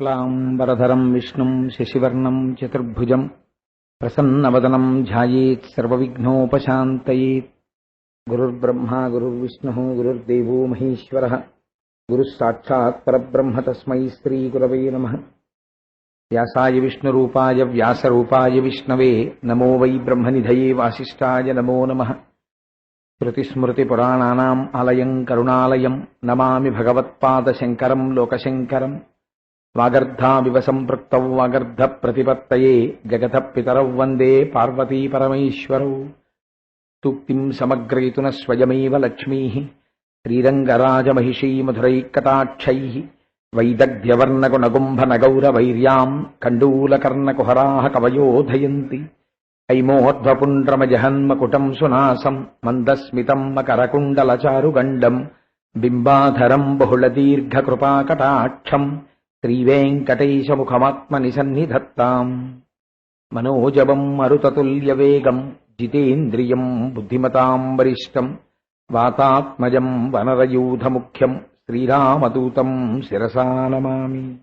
క్లాంబరధరం విష్ణుం శశివర్ణం చతుర్భుజం ప్రసన్నవదనం ధ్యాయేత్ సర్వవిఘ్నోపశాంతయేత్. గురుర్బ్రహ్మా గురుర్విష్ణుः గురుర్దేవో మహేశ్వరः. గురుः సాక్షాత్ పరబ్రహ్మ తస్మై శ్రీగురవే నమः. వ్యాసాయ విష్ణురూపాయ వ్యాసరూపాయ విష్ణవే నమో వై బ్రహ్మనిధయే వాసిష్ఠాయ నమో నమः. శృతిస్మృతిపురాణానాम् ఆలయం కరుణాలయం నమామి భగవత్పాదశంకరం లోకశంకరం. వాగర్ధావివ సంపృక్తౌ వాగర్ధ ప్రతిపత్తయే జగత పితరౌ వందే పార్వతీ పరమేశ్వరౌ సూక్తిం సమగ్రయితున స్వయమేవ లక్ష్మీ శ్రీరంగరాజమహిషీ మధురైకటాక్షై వైదగ్ధ్యవర్ణగుణగుంభనగౌరవైర్యాం కండూలకర్ణకుహరాः కవయోధయంతి. ఐమోర్ధ్వపుండ్రమజహన్మకుటం సునాసం మందస్మితం మకరకుండలచారుగండం బింబాధరం బహుళదీర్ఘకృపాకటాక్షం శ్రీవేంకటేశముఖమాత్మని సన్నిధత్తాం మనోజవం మరుతతుల్యవేగం జితేంద్రియం బుద్ధిమతాం వరిష్టం వాతాత్మజం వనరయూధముఖ్యం శ్రీరామదూతం శిరసా నమామి.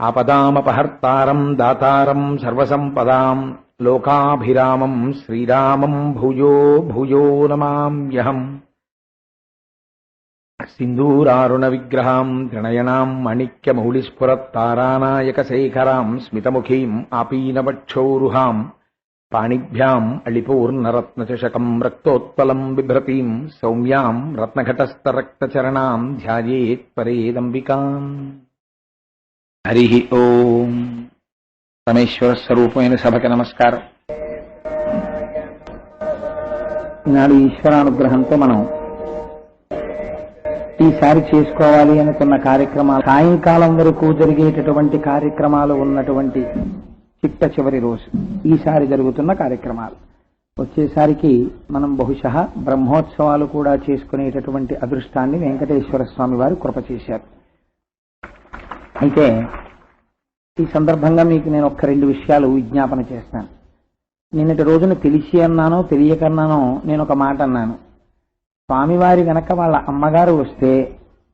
ఆపదామపహర్తారం దాతారం సర్వసంపదాం లోకాభిరామం శ్రీరామం భూయో భూయో నమామ్యహం. సింధూరారుణ విగ్రహాం త్రినయనాం మాణిక్యమౌళిస్ఫురత్తారానాయకశేఖరాం స్మితముఖీం ఆపీనవక్షౌరుహాం పాణిభ్యాం అళిపూర్ణరత్నచషకం రక్తోత్పలం బిభ్రతీం సౌమ్యాం రత్నఘటస్థరక్తచరణాం ధ్యాయేత్ పరేదంబికాం హరి ఓం పరమేశ్వర స్వరూపమైన సభకి నమస్కారం ఈనాడు ఈశ్వరానుగ్రహంతో మనం ఈసారి చేసుకోవాలి అనుకున్న కార్యక్రమాలు సాయంకాలం వరకు జరిగేటటువంటి కార్యక్రమాలు ఉన్నటువంటి చిట్ట చివరి రోజు ఈసారి జరుగుతున్న కార్యక్రమాలు. వచ్చేసరికి మనం బహుశా బ్రహ్మోత్సవాలు కూడా చేసుకునేటటువంటి అదృష్టాన్ని వెంకటేశ్వర స్వామి వారు కృప చేశారు అయితే ఈ సందర్భంగా మీకు నేను ఒక్క రెండు విషయాలు విజ్ఞాపన చేస్తాను. నిన్నటి రోజున తెలిసి అన్నానో తెలియకన్నానో నేను ఒక మాట అన్నాను. స్వామివారి వెనక వాళ్ళ అమ్మగారు వస్తే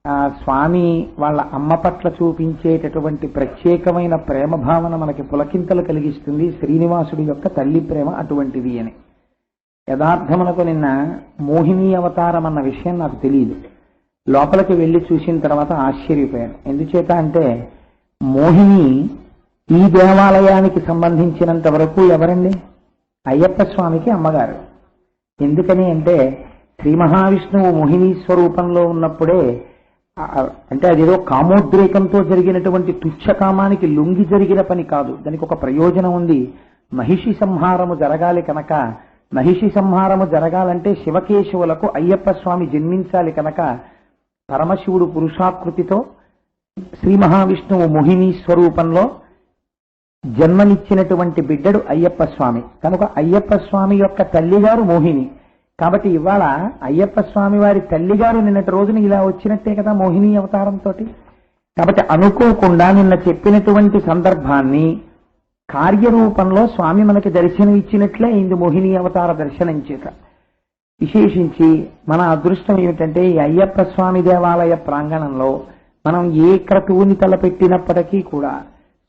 ఆ స్వామి వాళ్ళ అమ్మ పట్ల చూపించేటటువంటి ప్రత్యేకమైన ప్రేమ భావన మనకి పులకింతలు కలిగిస్తుంది శ్రీనివాసుడి యొక్క తల్లి ప్రేమ అటువంటిది అని. యథార్థమునకు నిన్న మోహిని అవతారం అన్న విషయం నాకు తెలియదు లోపలికి వెళ్ళి చూసిన తర్వాత ఆశ్చర్యపోయాను. ఎందుచేత అంటే మోహిని ఈ దేవాలయానికి సంబంధించినంత వరకు ఎవరండి? అయ్యప్ప స్వామికి అమ్మగారు. ఎందుకని అంటే శ్రీ మహావిష్ణువు మోహిని స్వరూపంలో ఉన్నప్పుడే అంటే అదేదో కామోద్రేకంతో జరిగినటువంటి తుచ్చ కామానికి లొంగి జరిగిన పని కాదు. దానికి ఒక ప్రయోజనం ఉంది. మహిషి సంహారము జరగాలి కనుక మహిషి సంహారము జరగాలంటే శివకేశవులకు అయ్యప్ప స్వామి జన్మించాలి కనుక పరమశివుడు పురుషాకృతితో శ్రీ మహావిష్ణువు మోహిని స్వరూపంలో జన్మనిచ్చినటువంటి బిడ్డడు అయ్యప్ప స్వామి. కనుక అయ్యప్ప స్వామి యొక్క తల్లిగారు మోహిని. కాబట్టి ఇవాళ అయ్యప్ప స్వామి వారి తల్లిగారు నిన్నటి రోజున ఇలా వచ్చినట్టే కదా మోహిని అవతారంతో కాబట్టి అనుకోకుండా నిన్న చెప్పినటువంటి సందర్భాన్ని కార్యరూపంలో స్వామి మనకి దర్శనం ఇచ్చినట్లే అయింది మోహిని అవతార దర్శనం చేత. విశేషించి మన అదృష్టం ఏమిటంటే ఈ అయ్యప్ప స్వామి దేవాలయ ప్రాంగణంలో మనం ఏ క్రతువుని తలపెట్టినప్పటికీ కూడా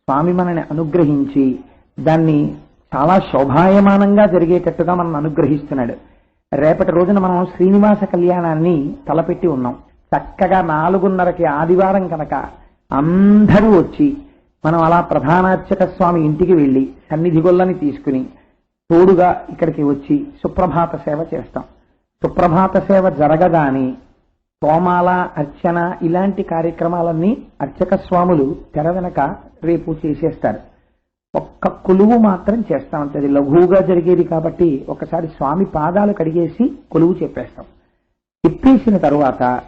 స్వామి మనని అనుగ్రహించి దాన్ని చాలా శోభాయమానంగా జరిగేటట్టుగా మనం అనుగ్రహిస్తున్నాడు. రేపటి రోజున మనం శ్రీనివాస కళ్యాణాన్ని తలపెట్టి ఉన్నాం. చక్కగా నాలుగున్నరకి ఆదివారం కనుక అందరూ వచ్చి మనం అలా ప్రధానార్చక స్వామి ఇంటికి వెళ్ళి సన్నిధి గొల్లని తీసుకుని తోడుగా ఇక్కడికి వచ్చి సుప్రభాత సేవ చేస్తాం. సుప్రభాత సేవ జరగగాని తోమాల అర్చన ఇలాంటి కార్యక్రమాలన్నీ అర్చక స్వాములు తెర వెనక రేపు చేసేస్తారు. ఒక్క కొలువు మాత్రం చేస్తాం అంటే అది లఘువుగా జరిగేది కాబట్టి ఒకసారి స్వామి పాదాలు కడిగేసి కొలువు చెప్పేస్తాం. చెప్పేసిన తరువాత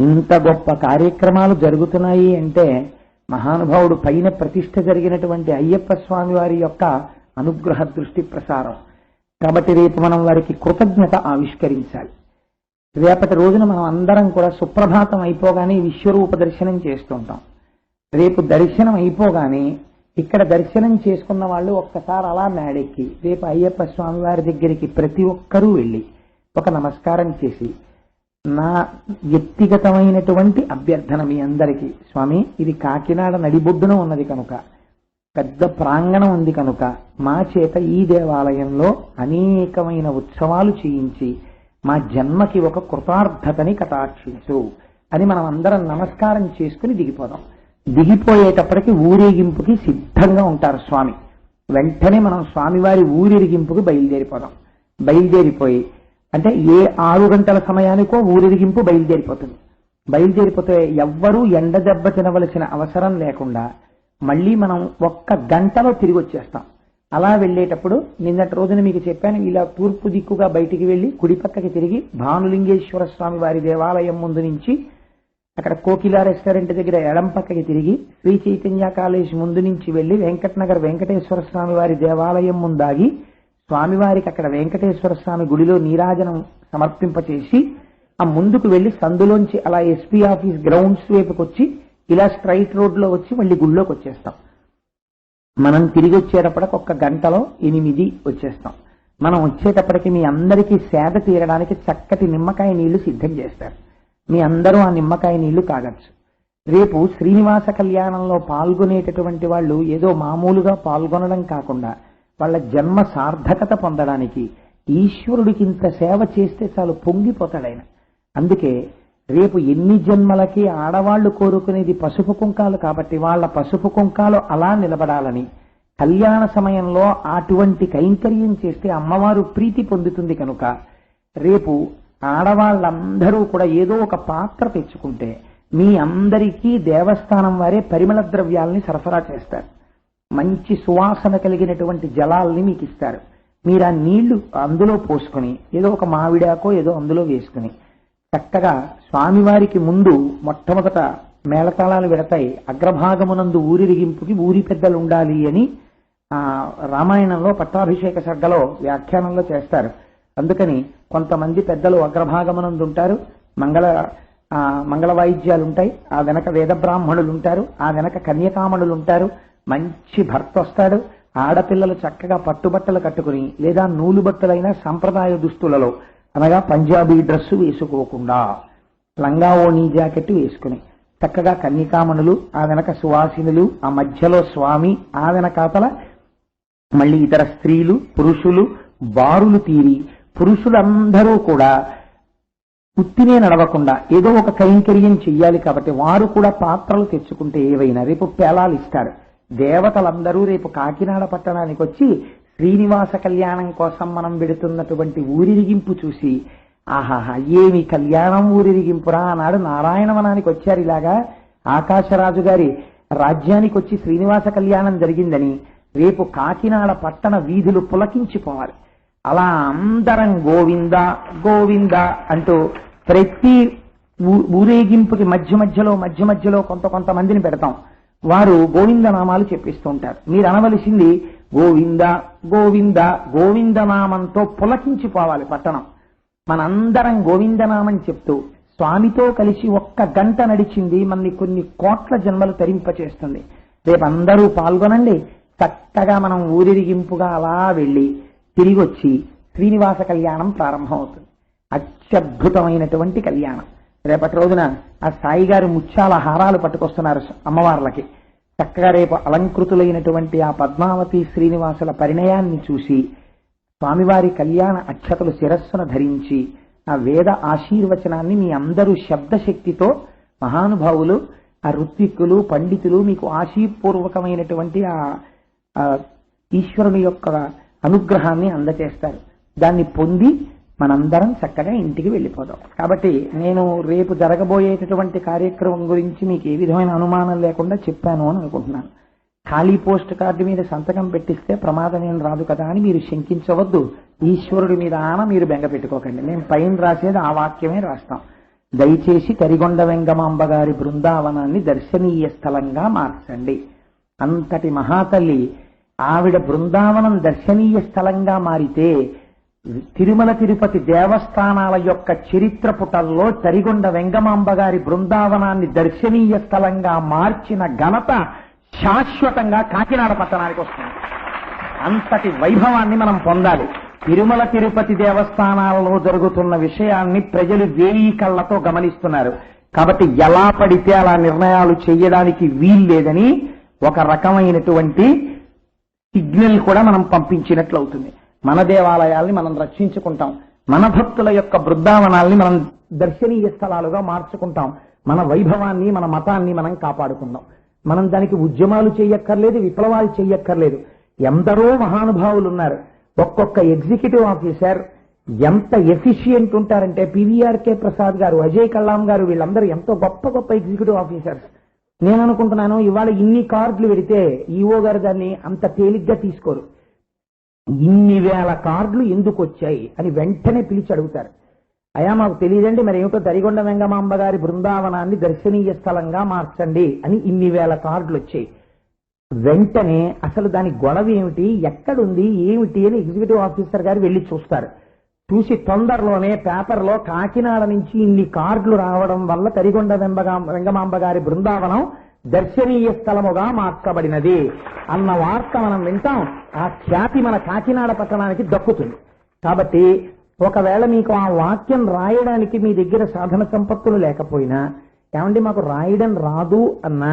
ఇంత గొప్ప కార్యక్రమాలు జరుగుతున్నాయి అంటే మహానుభావుడు పైన ప్రతిష్ట జరిగినటువంటి అయ్యప్ప స్వామి వారి యొక్క అనుగ్రహ దృష్టి ప్రసారం. కాబట్టి రేపు మనం వారికి కృతజ్ఞత ఆవిష్కరించాలి. రేపటి రోజున మనం అందరం కూడా సుప్రభాతం అయిపోగానే విశ్వరూప దర్శనం చేస్తుంటాం. రేపు దర్శనం అయిపోగానే ఇక్కడ దర్శనం చేసుకున్న వాళ్ళు ఒక్కసారి అలా మేడెక్కి రేపు అయ్యప్ప స్వామి వారి దగ్గరికి ప్రతి ఒక్కరూ వెళ్ళి ఒక నమస్కారం చేసి నా వ్యక్తిగతమైనటువంటి అభ్యర్థన మీ అందరికీ. స్వామి ఇది కాకినాడ నడిబొడ్డున ఉన్నది కనుక పెద్ద ప్రాంగణం ఉంది కనుక మా చేత ఈ దేవాలయంలో అనేకమైన ఉత్సవాలు చేయించి మా జన్మకి ఒక కృతార్థతని కటాక్షించు అని మనం అందరం నమస్కారం చేసుకుని దిగిపోదాం. దిగిపోయేటప్పటికి ఊరేగింపుకి సిద్ధంగా ఉంటారు స్వామి. వెంటనే మనం స్వామివారి ఊరేగింపుకి బయలుదేరిపోదాం. బయలుదేరిపోయి అంటే ఏ ఆరు గంటల సమయానికో ఊరేగింపు బయలుదేరిపోతుంది. బయలుదేరిపోతే ఎవ్వరూ ఎండ దెబ్బ తినవలసిన అవసరం లేకుండా మళ్ళీ మనం ఒక్క గంటలో తిరిగి వచ్చేస్తాం. అలా వెళ్ళేటప్పుడు నిన్నటి రోజున మీకు చెప్పాను ఇలా తూర్పు దిక్కుగా బయటికి వెళ్ళి కుడి పక్కకి తిరిగి భానులింగేశ్వర స్వామి వారి దేవాలయం ముందు నుంచి అక్కడ కోకిలా రెస్టారెంట్ దగ్గర ఎడం పక్కకి తిరిగి శ్రీ చైతన్య కాలేజ్ ముందు నుంచి వెళ్ళి వెంకటనగర్ వెంకటేశ్వర స్వామి వారి దేవాలయం ముందాగి స్వామివారికి అక్కడ వెంకటేశ్వర స్వామి గుడిలో నీరాజనం సమర్పింపచేసి ఆ ముందుకు వెళ్ళి సందులోంచి అలా ఎస్పీ ఆఫీస్ గ్రౌండ్స్ వైపుకి వచ్చి ఇలా స్ట్రైట్ రోడ్లో వచ్చి మళ్ళీ గుడిలోకి వచ్చేస్తాం. మనం తిరిగి వచ్చేటప్పటికి ఒక్క గంటలో ఎనిమిది వచ్చేస్తాం. మనం వచ్చేటప్పటికి మీ అందరికీ సేద తీరడానికి చక్కటి నిమ్మకాయ నీళ్ళు సిద్ధం చేస్తారు. మీ అందరూ ఆ నిమ్మకాయ నీళ్ళు తాగొచ్చు. రేపు శ్రీనివాస కళ్యాణంలో పాల్గొనేటటువంటి వాళ్ళు ఏదో మామూలుగా పాల్గొనడం కాకుండా వాళ్ళ జన్మ సార్థకత పొందడానికి ఈశ్వరుడికి ఇంత సేవ చేస్తే చాలు పొంగిపోతాడైన. అందుకే రేపు ఎన్ని జన్మలకి ఆడవాళ్ళు కోరుకునేది పసుపు కుంకాలు కాబట్టి వాళ్ళ పసుపు కుంకాలు అలా నిలబడాలని కళ్యాణ సమయంలో అటువంటి కైంకర్యం చేస్తే అమ్మవారు ప్రీతి పొందుతుంది కనుక రేపు ఆడవాళ్ళందరూ కూడా ఏదో ఒక పాత్ర తెచ్చుకుంటే మీ అందరికీ దేవస్థానం వారే పరిమళ ద్రవ్యాల్ని సరఫరా చేస్తారు. మంచి సువాసన కలిగినటువంటి జలాల్ని మీకు ఇస్తారు. మీరు ఆ నీళ్ళు అందులో పోసుకుని ఏదో ఒక మావిడాకో ఏదో అందులో వేసుకుని చక్కగా స్వామివారికి ముందు మొట్టమొదట మేళతాళాలు విడతాయి అగ్రభాగమునందు ఊరిరిగింపుకి ఊరి పెద్దలు ఉండాలి అని ఆ రామాయణంలో పట్టాభిషేక సర్గలో వ్యాఖ్యానంలో చేస్తారు. అందుకని కొంతమంది పెద్దలు అగ్రభాగమనందుంటారు. మంగళ ఆ మంగళ వాయిద్యాలు ఉంటాయి ఆ వెనక వేద బ్రాహ్మణులుంటారు. ఆ వెనక కన్యకామణులు ఉంటారు మంచి భర్త వస్తాడు ఆడపిల్లలు చక్కగా పట్టుబట్టలు కట్టుకుని లేదా నూలు బట్టలైన సంప్రదాయ దుస్తులలో అనగా పంజాబీ డ్రెస్సు వేసుకోకుండా లంగా ఓణి జాకెట్ వేసుకుని చక్కగా కన్యకామణులు ఆ వెనక సువాసినులు ఆ మధ్యలో స్వామి ఆ వెనకాతల మళ్ళీ ఇతర స్త్రీలు పురుషులు బారులు తీరి పురుషులందరూ కూడా ఉత్తినే నడవకుండా ఏదో ఒక కైంకర్యం చెయ్యాలి కాబట్టి వారు కూడా పాత్రలు తెచ్చుకుంటే ఏవైనా రేపు పేలాలు ఇస్తారు. దేవతలందరూ రేపు కాకినాడ పట్టణానికి వచ్చి శ్రీనివాస కళ్యాణం కోసం మనం పెడుతున్నటువంటి ఊరిరిగింపు చూసి ఆహాహా ఏమి కళ్యాణం ఊరిరిగింపురా అన్నాడు నారాయణవనానికి వచ్చారు ఇలాగా. ఆకాశరాజు గారి రాజ్యానికి వచ్చి శ్రీనివాస కళ్యాణం జరిగిందని రేపు కాకినాడ పట్టణ వీధులు పులకించిపోవాలి. అలా అందరం గోవింద గోవింద అంటూ ప్రతి ఊ- ఊరేగింపుకి మధ్య మధ్యలో మధ్య మధ్యలో కొంత కొంతమందిని పెడతాం. వారు గోవింద నామాలు చెప్పిస్తూ ఉంటారు మీరు అనవలసింది గోవింద గోవింద గోవింద నామంతో పులకించిపోవాలి పట్టణం. మనందరం గోవిందనామని చెప్తూ స్వామితో కలిసి ఒక్క గంట నడిచింది మనని కొన్ని కోట్ల జన్మలు తరింపచేస్తుంది. రేపు అందరూ పాల్గొనండి. చక్కగా మనం ఊరిరిగింపుగా అలా వెళ్ళి తిరిగి వచ్చి శ్రీనివాస కళ్యాణం ప్రారంభమవుతుంది. అత్యద్భుతమైనటువంటి కళ్యాణం. రేపటి రోజున ఆ సాయిగారు ముత్యాల హారాలు పట్టుకొస్తున్నారు అమ్మవార్లకి. చక్కగా రేపు అలంకృతులైనటువంటి ఆ పద్మావతి శ్రీనివాసుల పరిణయాన్ని చూసి స్వామివారి కళ్యాణ అక్షతలు శిరస్సున ధరించి ఆ వేద ఆశీర్వచనాన్ని మీ అందరూ శబ్దశక్తితో మహానుభావులు ఆ ఋత్విక్కులు పండితులు మీకు ఆశీపూర్వకమైనటువంటి ఆ ఆ ఈశ్వరుని యొక్క అనుగ్రహాన్ని అందచేస్తారు. దాన్ని పొంది మనందరం చక్కగా ఇంటికి వెళ్ళిపోదాం. కాబట్టి నేను రేపు జరగబోయేటటువంటి కార్యక్రమం గురించి మీకు ఏ విధమైన అనుమానం లేకుండా చెప్పాను అని అనుకుంటున్నాను. ఖాళీ పోస్ట్ కార్డు మీద సంతకం పెట్టిస్తే ప్రమాదం ఏం రాదు కదా అని మీరు శంకించవద్దు. ఈశ్వరుడి మీద ఆన మీరు బెంగ పెట్టుకోకండి. మేము పైన రాసేది ఆ వాక్యమే రాస్తాం. దయచేసి కరిగొండ వెంగమాంబ గారి బృందావనాన్ని దర్శనీయ స్థలంగా మార్చండి. అంతటి మహాతల్లి ఆవిడ బృందావనం దర్శనీయ స్థలంగా మారితే తిరుమల తిరుపతి దేవస్థానాల యొక్క చరిత్ర పుటల్లో తరిగొండ వెంగమాంబ గారి బృందావనాన్ని దర్శనీయ స్థలంగా మార్చిన ఘనత శాశ్వతంగా కాకినాడ పట్టణానికి వస్తుంది. అంతటి వైభవాన్ని మనం పొందాలి. తిరుమల తిరుపతి దేవస్థానాలలో జరుగుతున్న విషయాన్ని ప్రజలు వేయి కళ్ళతో గమనిస్తున్నారు. కాబట్టి ఎలా పడితే అలా నిర్ణయాలు చేయడానికి వీల్లేదని ఒక రకమైనటువంటి సిగ్నల్ కూడా మనం పంపించినట్లు అవుతుంది మన దేవాలయాల్ని మనం రక్షించుకుంటాం. మన భక్తుల యొక్క బృందావనాల్ని మనం దర్శనీయ స్థలాలుగా మార్చుకుంటాం. మన వైభవాన్ని మన మతాన్ని మనం కాపాడుకుందాం. మనం దానికి ఉద్యమాలు చేయక్కర్లేదు విప్లవాలు చేయక్కర్లేదు. ఎందరో మహానుభావులు ఉన్నారు ఒక్కొక్క ఎగ్జిక్యూటివ్ ఆఫీసర్ ఎంత ఎఫిషియెంట్ ఉంటారంటే P V R K Prasad garu Ajay Kallam గారు వీళ్ళందరూ ఎంతో గొప్ప గొప్ప ఎగ్జిక్యూటివ్ ఆఫీసర్స్. నేను అనుకుంటున్నాను ఇవాళ ఇన్ని కార్డులు పెడితే ఈఓ గారు దాన్ని అంత తేలిగ్గా తీసుకోరు. ఇన్ని వేల కార్డులు ఎందుకు వచ్చాయి అని వెంటనే పిలిచి అడుగుతారు. అయా మాకు తెలియదండి మరి ఏమిటో తరిగొండ వెంగమాంబ గారి బృందావనాన్ని దర్శనీయ స్థలంగా మార్చండి అని ఇన్ని వేల కార్డులు వచ్చాయి. వెంటనే అసలు దాని గొడవ ఏమిటి ఎక్కడుంది ఏమిటి అని ఎగ్జిక్యూటివ్ ఆఫీసర్ గారు వెళ్ళి చూస్తారు. చూసి తొందరలోనే పేపర్లో కాకినాడ నుంచి ఇన్ని కార్డులు రావడం వల్ల తరిగొండ వెంబగా వెంగమాంబ గారి బృందావనం దర్శనీయ స్థలముగా మార్చబడినది అన్న వార్త మనం వింటాం. ఆ ఖ్యాతి మన కాకినాడ పట్టణానికి దక్కుతుంది. కాబట్టి ఒకవేళ మీకు ఆ వాక్యం రాయడానికి మీ దగ్గర సాధన సంపత్తులు లేకపోయినా ఏమండి మాకు రాయడం రాదు అన్నా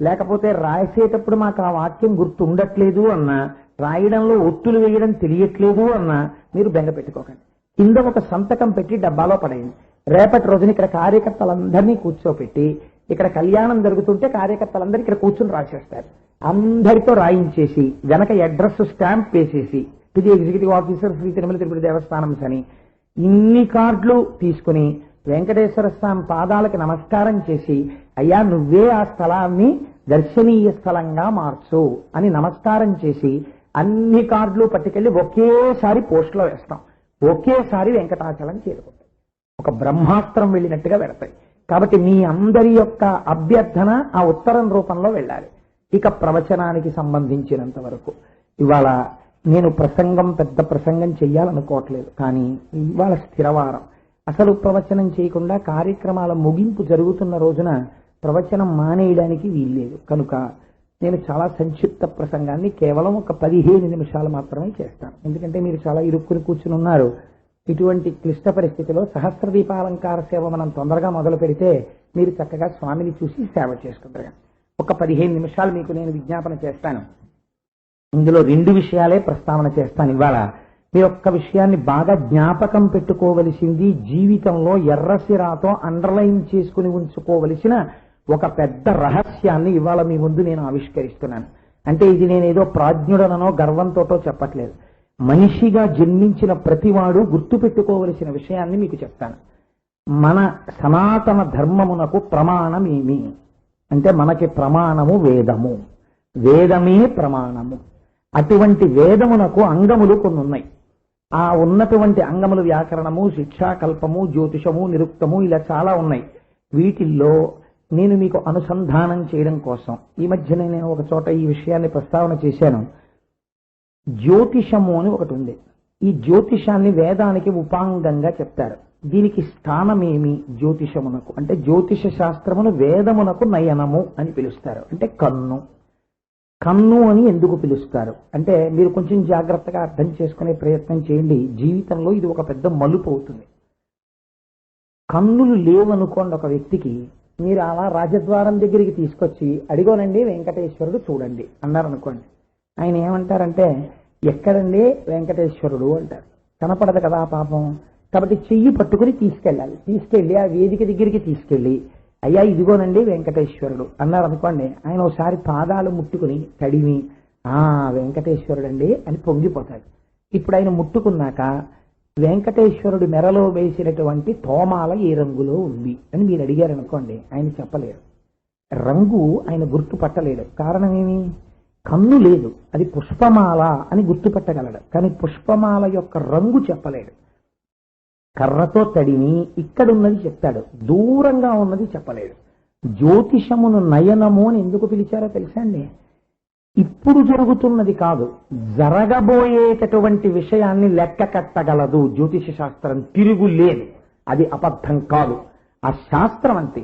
లేకపోతే రాసేటప్పుడు మాకు ఆ వాక్యం గుర్తు ఉండట్లేదు అన్నా రాయడంలో ఒత్తులు వేయడం తెలియట్లేదు అన్న మీరు బెంగ పెట్టుకోకండి. కింద ఒక సంతకం పెట్టి డబ్బాలో పడేయండి. రేపటి రోజున ఇక్కడ కార్యకర్తలందరినీ కూర్చోపెట్టి ఇక్కడ కళ్యాణం జరుగుతుంటే కార్యకర్తలందరూ ఇక్కడ కూర్చుని రాసేస్తారు. అందరితో రాయించేసి వెనక అడ్రస్ స్టాంప్ వేసేసి to the executive officer Shri Tirumala Tirupati Devasthanam అని ఇన్ని కార్డులు తీసుకుని వెంకటేశ్వర స్వామి పాదాలకి నమస్కారం చేసి అయ్యా నువ్వే ఆ స్థలాన్ని దర్శనీయ స్థలంగా మార్చు అని నమస్కారం చేసి అన్ని కార్డులు పట్టుకెళ్ళి ఒకేసారి పోస్టులో వేస్తాం. ఒకేసారి వెంకటాచలం చేరుకుంటాయి. ఒక బ్రహ్మాస్త్రం వెళ్ళినట్టుగా వెళతాయి. కాబట్టి మీ అందరి యొక్క అభ్యర్థన ఆ ఉత్తరం రూపంలో వెళ్ళాలి. ఇక ప్రవచనానికి సంబంధించినంత వరకు. ఇవాళ నేను ప్రసంగం పెద్ద ప్రసంగం చెయ్యాలనుకోవట్లేదు. కానీ ఇవాళ స్థిరవారం. అసలు ప్రవచనం చేయకుండా కార్యక్రమాల ముగింపు జరుగుతున్న రోజున ప్రవచనం మానేయడానికి వీల్లేదు. కనుక నేను చాలా సంక్షిప్త ప్రసంగాన్ని కేవలం ఒక పదిహేను నిమిషాలు మాత్రమే చేస్తాను. ఎందుకంటే మీరు చాలా ఇరుక్కుని కూర్చుని ఉన్నారు. ఇటువంటి క్లిష్ట పరిస్థితిలో సహస్ర దీపాలంకార సేవ మనం తొందరగా మొదలు పెడితే మీరు చక్కగా స్వామిని చూసి సేవ చేసుకుంటారు. ఒక పదిహేను నిమిషాలు మీకు నేను విజ్ఞాపన చేస్తాను. ఇందులో రెండు విషయాలే ప్రస్తావన చేస్తాను ఇవాళ. మీరు ఒక్క విషయాన్ని బాగా జ్ఞాపకం పెట్టుకోవలసింది జీవితంలో ఎర్రసిరాతో అండర్లైన్ చేసుకుని ఉంచుకోవలసిన ఒక పెద్ద రహస్యాన్ని ఇవాళ మీ ముందు నేను ఆవిష్కరిస్తున్నాను. అంటే ఇది నేనేదో ప్రాజ్ఞుడనో గర్వంతోటో చెప్పట్లేదు. మనిషిగా జన్మించిన ప్రతివాడు గుర్తుపెట్టుకోవలసిన విషయాన్ని మీకు చెప్తాను. మన సనాతన ధర్మమునకు ప్రమాణమేమి అంటే మనకి ప్రమాణము వేదము. వేదమే ప్రమాణము. అటువంటి వేదమునకు అంగములు కొన్ని ఉన్నాయి ఆ ఉన్నటువంటి అంగములు వ్యాకరణము శిక్షాకల్పము జ్యోతిషము నిరుక్తము ఇలా చాలా ఉన్నాయి. వీటిల్లో నేను మీకు అనుసంధానం చేయడం కోసం. ఈ మధ్యనే నేను ఒక చోట ఈ విషయాన్ని ప్రస్తావన చేశాను. జ్యోతిషము అని ఒకటి ఉంది. ఈ జ్యోతిషాన్ని వేదానికి ఉపాంగంగా చెప్తారు. దీనికి స్థానమేమి జ్యోతిషమునకు? అంటే జ్యోతిష శాస్త్రమును వేదమునకు నయనము అని పిలుస్తారు. అంటే కన్ను. కన్ను అని ఎందుకు పిలుస్తారు? అంటే మీరు కొంచెం జాగ్రత్తగా అర్థం చేసుకునే ప్రయత్నం చేయండి. జీవితంలో ఇది ఒక పెద్ద మలుపు అవుతుంది. కన్నులు లేవనుకోండి ఒక వ్యక్తికి మీరు అలా రాజద్వారం దగ్గరికి తీసుకొచ్చి అడిగోనండి వెంకటేశ్వరుడు చూడండి అన్నారు అనుకోండి. ఆయన ఏమంటారంటే ఎక్కడండి వెంకటేశ్వరుడు? అంటారు. కనపడదు కదా పాపం. కాబట్టి చెయ్యి పట్టుకుని తీసుకెళ్ళాలి. తీసుకెళ్ళి ఆ వేదిక దగ్గరికి తీసుకెళ్ళి అయ్యా ఇదిగోనండి వెంకటేశ్వరుడు. అన్నారు అనుకోండి. ఆయన ఒకసారి పాదాలు ముట్టుకుని తడిమి ఆ వెంకటేశ్వరుడు అండి అని పొంగిపోతాడు. ఇప్పుడు ఆయన ముట్టుకున్నాక వెంకటేశ్వరుడి మెరలో వేసినటువంటి తోమాల ఏ రంగులో ఉంది అని మీరు అడిగారు అనుకోండి ఆయన చెప్పలేరు. రంగు ఆయన గుర్తుపట్టలేడు కారణం ఏమి కన్ను లేదు. అది పుష్పమాల అని గుర్తుపట్టగలడు. కానీ పుష్పమాల యొక్క రంగు చెప్పలేడు కర్రతో తడిని ఇక్కడున్నది చెప్తాడు. దూరంగా ఉన్నది చెప్పలేడు జ్యోతిషమును నయనము అని ఎందుకు పిలిచారో తెలుసా అండి? ఇప్పుడు జరుగుతున్నది కాదు. జరగబోయేటటువంటి విషయాన్ని లెక్క కట్టగలదు. జ్యోతిష శాస్త్రం తిరుగు లేదు. అది అబద్ధం కాదు. ఆ శాస్త్రం అంతే.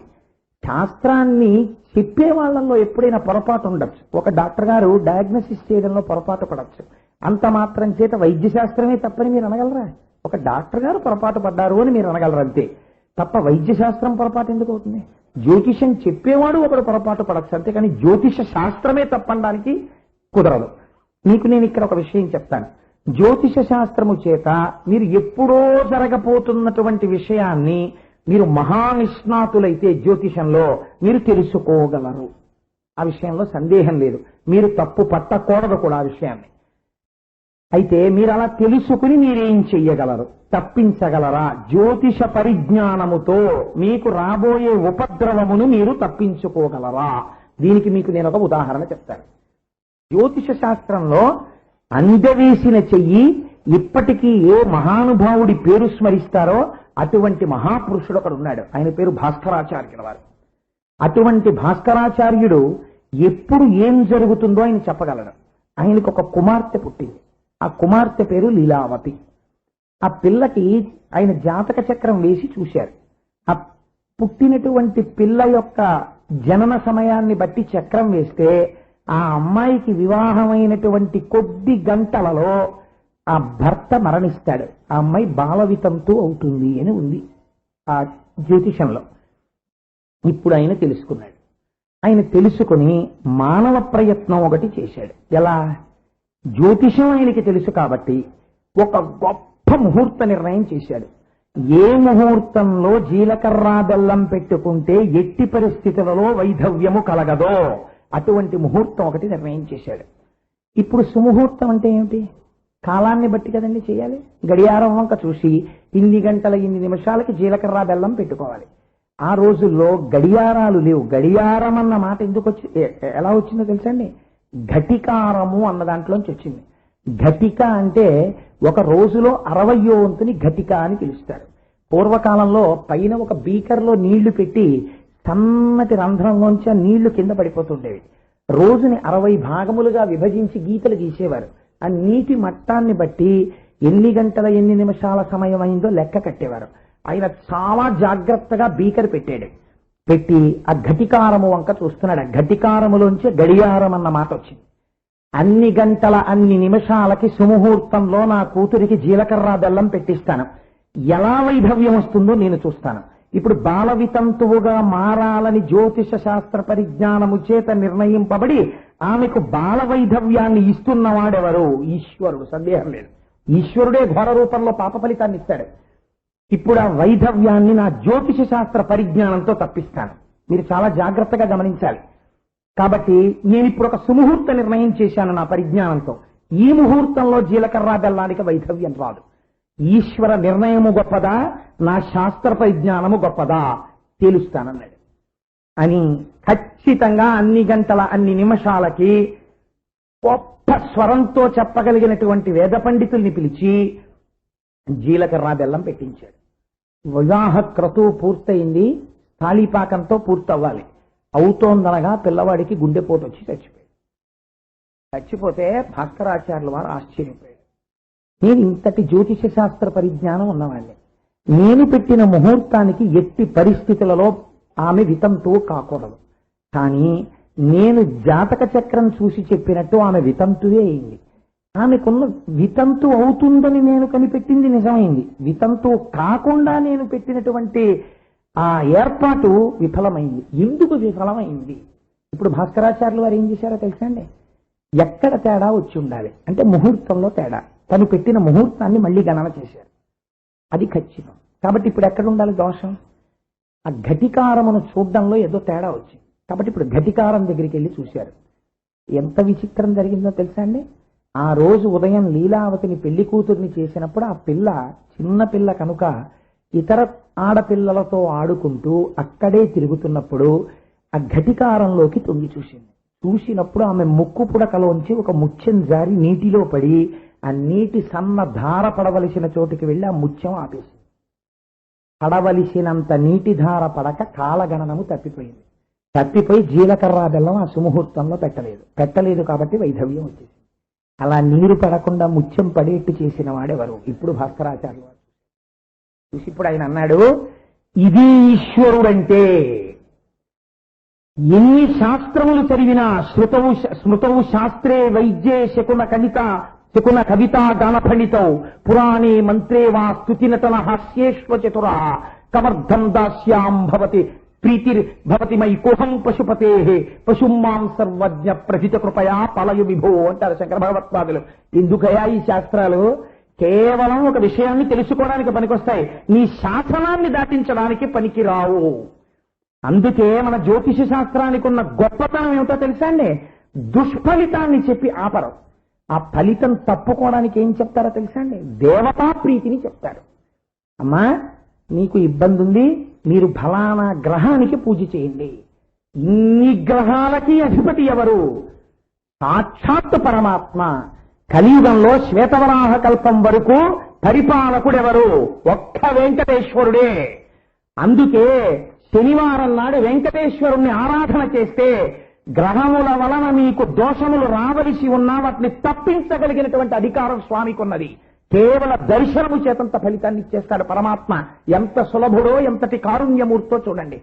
శాస్త్రాన్ని చెప్పే వాళ్ళల్లో ఎప్పుడైనా పొరపాటు ఉండొచ్చు. ఒక డాక్టర్ గారు డయాగ్నోసిస్ చేయడంలో పొరపాటు పడవచ్చు అంత మాత్రం చేత వైద్య శాస్త్రమే తప్పని మీరు అనగలరా? ఒక డాక్టర్ గారు పొరపాటు పడ్డారు అని మీరు అనగలరు అంతే. తప్ప వైద్య శాస్త్రం పొరపాటు ఎందుకు అవుతుంది? జ్యోతిషం చెప్పేవాడు ఒకడు పొరపాటు పడచ్చు అంతేకాని జ్యోతిష శాస్త్రమే తప్పనడానికి కుదరదు. మీకు నేను ఇక్కడ ఒక విషయం చెప్తాను. జ్యోతిష శాస్త్రము చేత మీరు ఎప్పుడో జరగబోతున్నటువంటి విషయాన్ని మీరు మహానిష్ణాతులైతే జ్యోతిషంలో మీరు తెలుసుకోగలరు. ఆ విషయంలో సందేహం లేదు. మీరు తప్పు పట్టకూడదు కూడా ఆ విషయాన్ని. అయితే మీరు అలా తెలుసుకుని మీరేం చెయ్యగలరు? తప్పించగలరా? జ్యోతిష పరిజ్ఞానముతో మీకు రాబోయే ఉపద్రవమును మీరు తప్పించుకోగలరా? దీనికి మీకు నేను ఒక ఉదాహరణ చెప్తాను. జ్యోతిష శాస్త్రంలో అందవేసిన చెయ్యి ఇప్పటికీ ఏ మహానుభావుడి పేరు స్మరిస్తారో అటువంటి మహాపురుషుడు ఒకడు ఉన్నాడు. ఆయన పేరు భాస్కరాచార్యుల వారు. అటువంటి భాస్కరాచార్యుడు ఎప్పుడు ఏం జరుగుతుందో ఆయన చెప్పగలడు. ఆయనకు ఒక కుమార్తె పుట్టింది. ఆ కుమార్తె పేరు లీలావతి. ఆ పిల్లకి ఆయన జాతక చక్రం వేసి చూశారు. ఆ పుట్టినటువంటి పిల్ల యొక్క జనన సమయాన్ని బట్టి చక్రం వేస్తే ఆ అమ్మాయికి వివాహమైనటువంటి కొద్ది గంటలలో ఆ భర్త మరణిస్తాడు. ఆ అమ్మాయి బాలవితంతు అవుతుంది అని ఉంది ఆ జ్యోతిషంలో. ఇప్పుడు ఆయన తెలుసుకున్నాడు. ఆయన తెలుసుకుని మానవ ప్రయత్నం ఒకటి చేశాడు. ఎలా? జ్యోతిషం ఆయనకి తెలుసు కాబట్టి ఒక గొప్ప ముహూర్త నిర్ణయం చేశాడు. ఏ ముహూర్తంలో జీలకర్ర బెల్లం పెట్టుకుంటే ఎట్టి పరిస్థితులలో వైధవ్యము కలగదో అటువంటి ముహూర్తం ఒకటి నిర్ణయం చేశాడు. ఇప్పుడు సుముహూర్తం అంటే ఏమిటి? కాలాన్ని బట్టి కదండి చేయాలి? గడియారం వంక చూసి ఇన్ని గంటల ఇన్ని నిమిషాలకి జీలకర్ర బెల్లం పెట్టుకోవాలి. ఆ రోజుల్లో గడియారాలు లేవు. గడియారం అన్న మాట ఎందుకు వచ్చి ఎలా వచ్చిందో తెలుసండి ఘటికారము అన్న దాంట్లోంచి వచ్చింది. ఘటిక అంటే ఒక రోజులో అరవయో వంతుని ఘటిక అని పిలుస్తారు. పూర్వకాలంలో పైన ఒక బీకర్లో నీళ్ళు పెట్టి సన్నటి రంధ్రంలోంచి ఆ నీళ్ళు కింద పడిపోతుండేవి. రోజుని అరవై భాగములుగా విభజించి గీతలు గీసేవారు. ఆ నీటి మట్టాన్ని బట్టి ఎన్ని గంటల ఎన్ని నిమిషాల సమయం అయిందో లెక్క కట్టేవారు. ఆయన చాలా జాగ్రత్తగా బీకర్ పెట్టాడు పెట్టి ఆ ఘటికారము వంక చూస్తున్నాడు. ఆ ఘటికారములోంచి గడియారం అన్న మాట వచ్చింది. అన్ని గంటల అన్ని నిమిషాలకి సుముహూర్తంలో నా కూతురికి జీలకర్ర బెల్లం పెట్టిస్తాను. ఎలా వైభవ్యం వస్తుందో నేను చూస్తాను. ఇప్పుడు బాల వితంతువుగా మారాలని జ్యోతిష శాస్త్ర పరిజ్ఞానము చేత నిర్ణయింపబడి ఆమెకు బాల వైధవ్యాన్ని ఇస్తున్నవాడెవరు? ఈశ్వరుడు. సందేహం లేదు. ఈశ్వరుడే ఘోర రూపంలో పాప ఫలితాన్ని ఇస్తాడు. ఇప్పుడు ఆ వైధవ్యాన్ని నా జ్యోతిష శాస్త్ర పరిజ్ఞానంతో తప్పిస్తాను. మీరు చాలా జాగ్రత్తగా గమనించాలి. కాబట్టి నేను ఇప్పుడు ఒక సుముహూర్త నిర్ణయం చేశాను నా పరిజ్ఞానంతో. ఈ ముహూర్తంలో జీలకర్ర బెల్లానికి వైధవ్యం రాదు. ఈశ్వర నిర్ణయము గొప్పదా? నా శాస్త్ర పరిజ్ఞానము గొప్పదా? తేలుస్తానన్నాడు. అని ఖచ్చితంగా అన్ని గంటల అన్ని నిమిషాలకి గొప్ప స్వరంతో చెప్పగలిగినటువంటి వేద పండితుల్ని పిలిచి జీలకర్ర బెల్లం పెట్టించాడు. వివాహ క్రతువు పూర్తయింది తాళీపాకంతో పూర్తవ్వాలి. అవుతోందనగా పిల్లవాడికి గుండెపోటు వచ్చి చచ్చిపోయాడు. చచ్చిపోతే భాస్కరాచార్యుల వారు ఆశ్చర్యపోయాడు నేను ఇంతటి జ్యోతిష శాస్త్ర పరిజ్ఞానం ఉన్నవాడిని నేను పెట్టిన ముహూర్తానికి ఎట్టి పరిస్థితులలో ఆమె వితంతువు కాకూడదు. కానీ నేను జాతక చక్రం చూసి చెప్పినట్టు ఆమె వితంతువే అయింది. ఆమెకున్న వితంతు అవుతుందని నేను కనిపెట్టింది నిజమైంది. వితంతు కాకుండా నేను పెట్టినటువంటి ఆ ఏర్పాటు విఫలమైంది. ఎందుకు విఫలమైంది? ఇప్పుడు భాస్కరాచార్యులు వారు ఏం చేశారో తెలుసా అండి ఎక్కడ తేడా వచ్చి ఉండాలి? అంటే ముహూర్తంలో తేడా. తను పెట్టిన ముహూర్తాన్ని మళ్ళీ గణన చేశారు. అది ఖచ్చితం. కాబట్టి ఇప్పుడు ఎక్కడ ఉండాలి దోషం? ఆ ఘటికారమును చూడడంలో ఏదో తేడా వచ్చింది. కాబట్టి ఇప్పుడు ఘటికారం దగ్గరికి వెళ్ళి చూశారు. ఎంత విచిత్రం జరిగిందో తెలుసా అండి? ఆ రోజు ఉదయం లీలావతిని పెళ్ళి కూతుర్ని చేసినప్పుడు ఆ పిల్ల చిన్న పిల్ల కనుక ఇతర ఆడపిల్లలతో ఆడుకుంటూ అక్కడే తిరుగుతున్నప్పుడు ఆ ఘటికారంలోకి తొంగి చూసింది. చూసినప్పుడు ఆమె ముక్కు పుడకలోంచి ఒక ముత్యం జారి నీటిలో పడి ఆ నీటి సన్న ధార పడవలసిన చోటుకి వెళ్ళి ఆ ముత్యం ఆపేసింది. పడవలసినంత నీటి ధార పడక కాలగణనము తప్పిపోయింది. తప్పిపోయి జీలకర్ర బెల్లం ఆ సుముహూర్తంలో పెట్టలేదు. పెట్టలేదు కాబట్టి వైధవ్యం వచ్చేసింది. అలా నీరు పడకుండా ముత్యం పడేట్టు చేసిన వాడెవరు? ఇప్పుడు భాస్కరాచార్యులు చూసి ఇప్పుడు ఆయన అన్నాడు ఇది ఈశ్వరుడంటే ఎన్ని శాస్త్రములు చదివినా శృతవు స్మృతవు శాస్త్రే వైద్యే శకున కవిత శకున కవిత గణఫణితం పురాణే మంత్రే వా స్తుతినటన హాస్యేష్వ చతుర కమర్థం దాస్యాం భవతి ప్రీతి భవతి మై కుహం పశుపతే. పశుమాం సర్వజ్ఞ ప్రజిత కృపయా పలయు విభో అంటారు శంకర భగవత్పాదులు ఎందుకయా ఈ శాస్త్రాలు? కేవలం ఒక విషయాన్ని తెలుసుకోవడానికి పనికొస్తాయి. నీ శాసనాన్ని దాటించడానికి పనికిరావు. అందుకే మన జ్యోతిష శాస్త్రానికి ఉన్న గొప్పతనం ఏమిటో తెలుసా అండి? దుష్ఫలితాన్ని చెప్పి ఆపరం. ఆ ఫలితం తప్పుకోవడానికి ఏం చెప్తారో తెలుసా అండి? దేవతా ప్రీతిని చెప్తారు. అమ్మా మీకు ఇబ్బంది ఉంది మీరు ఫలానా గ్రహానికి పూజ చేయండి. ఇన్ని గ్రహాలకి అధిపతి ఎవరు? సాక్షాత్ పరమాత్మ. కలియుగంలో శ్వేతవరాహ కల్పం వరకు పరిపాలకుడెవరు? ఒక్క వెంకటేశ్వరుడే. అందుకే శనివారం నాడు వెంకటేశ్వరుణ్ణి ఆరాధన చేస్తే గ్రహముల వలన మీకు దోషములు రావలసి ఉన్నా వాటిని తప్పించగలిగినటువంటి అధికారం స్వామికి ఉన్నది కేవల దర్శనము చేతంత ఫలితాన్ని ఇచ్చేస్తాడు పరమాత్మ. ఎంత సులభుడో ఎంతటి కారుణ్యమూర్తో చూడండి.